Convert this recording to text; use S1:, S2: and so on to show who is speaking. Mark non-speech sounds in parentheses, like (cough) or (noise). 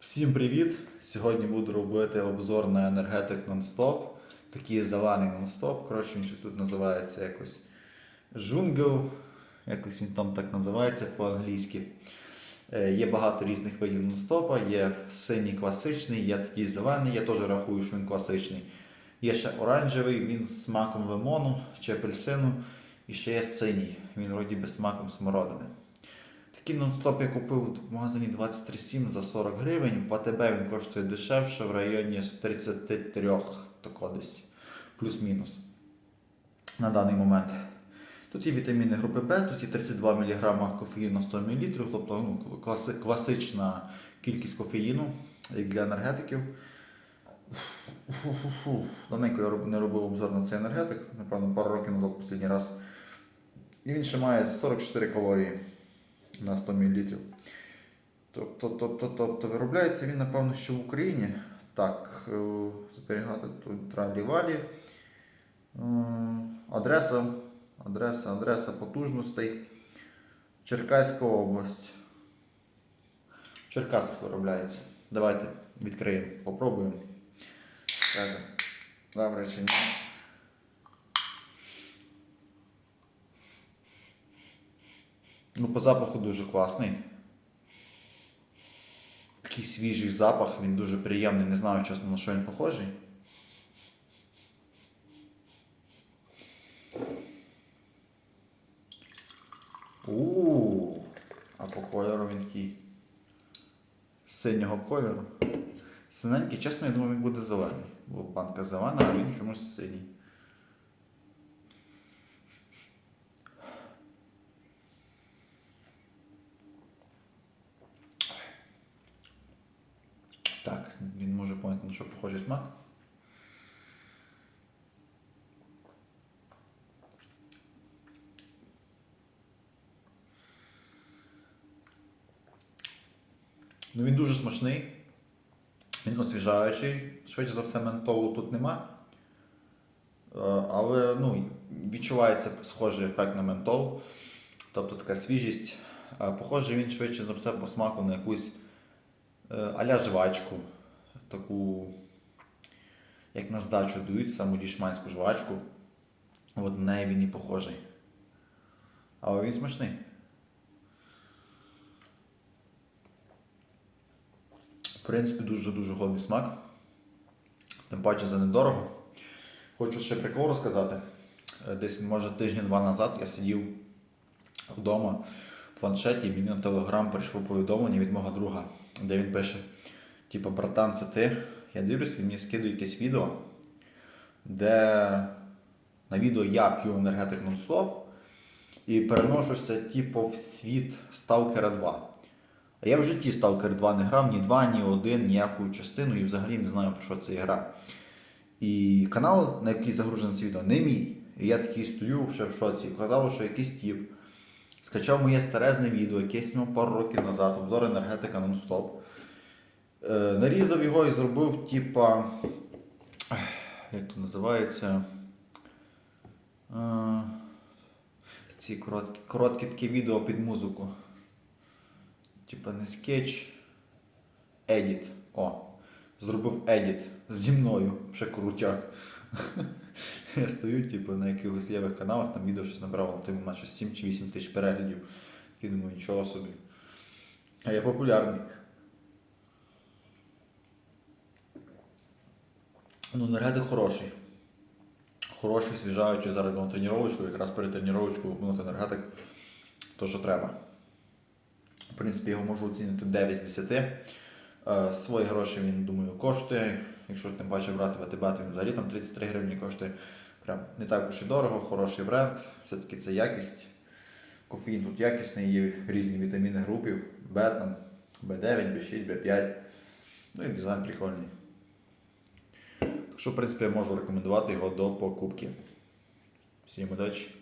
S1: Всім привіт! Сьогодні буду робити обзор на енергетик Non-Stop. Такий зелений Non-Stop. Коротше, він тут називається якось Jungle. Якось він там так називається по-англійськи. Е, Є багато різних видів нон-стопа. Є синій класичний, є такий зелений, я теж рахую, що він класичний. Є ще оранжевий, він з смаком лимону чи апельсину. І ще є синій, він вроді би смаком смородини. Такий нон-стоп я купив в магазині 23.7 за 40 гривень. В АТБ він коштує дешевше в районі 33 тако десь плюс-мінус на даний момент. Тут є вітаміни групи Б, тут є 32 мг кофеїну на 100 мл, тобто ну, класи, класична кількість кофеїну, як для енергетиків. Давненько я не робив обзор на цей енергетик, напевно, пару років назад останній раз. І він ще має 44 калорії на 100 мл. Тобто, тобто, тобто виробляється він, напевно, що в Україні. Так, е, зберігати тут тралі-валі. Е, Адреса, адреса, адреса потужностей. Черкаська область. В виробляється. Давайте відкриємо, попробуємо. Добре чи ні. Ну, по запаху дуже класний. Такий свіжий запах, він дуже приємний, не знаю, чесно, на що він похожий. у а по кольору він такий синього кольору. Синенький, чесно, я думаю, він буде зелений. Бо банка зелена, а він чомусь синій. Так, він може поняти, на що похожий смак. Ну він дуже смачний. Він освіжаючий. Швидше за все, ментолу тут нема. Е, Але ну, відчувається схожий ефект на ментол. Тобто така свіжість. Е, Похожий він швидше за все по смаку на якусь е, аля жвачку. Таку, як на здачу дають, саму дішманську жвачку. От на неї він і похожий. Але він смачний. В принципі, дуже-дуже годний смак. Тим паче за недорого. Хочу ще прикол розказати. Е, Десь, може, тижня-два назад я сидів вдома в планшеті, і мені на телеграм прийшло повідомлення від мого друга, де він пише: типу, братан, це ти. Я дивлюсь, він мені скидує якесь відео, де на відео я п'ю енергетик нон-стоп і переношуся, типу, в світ Stalker 2. А я в житті Stalker 2 не грав, ні 2, ні 1, ніяку частину і взагалі не знаю, про що це гра. І канал, на який загружене це відео, не мій. І я такий стою ще в шоці. Казав, що якийсь тіп скачав моє старезне відео, яке знімав пару років назад, обзор енергетика нон-стоп. Е, нарізав його і зробив, типа. Як то називається? Е, ці короткі, короткі такі відео під музику. Типа не скетч, едіт. О, зробив едіт зі мною, ще крутяк. (laughs) Я стою, типу, на якихось лівих каналах, там відео щось набрало на той момент щось 7 чи 8 тисяч переглядів. І думаю, нічого собі. А я популярний. Ну, енергетик хороший. Хороший, свіжаючий зараз на тренувачку, якраз перед тренувачкою випнути енергетик, то що треба. В принципі, його можу оцінити 9 з 10. Е, Свої гроші він, думаю, коштує. Якщо тим паче брати в АТБ, то він взагалі там 33 гривні коштує. Прям не так уж і дорого, хороший бренд. Все-таки це якість. Кофеїн тут якісний, є різні вітаміни групів. Б, там, Б9, Б6, Б5. Ну і дизайн прикольний. Що, в принципі, я можу рекомендувати його до покупки. Всім удачі!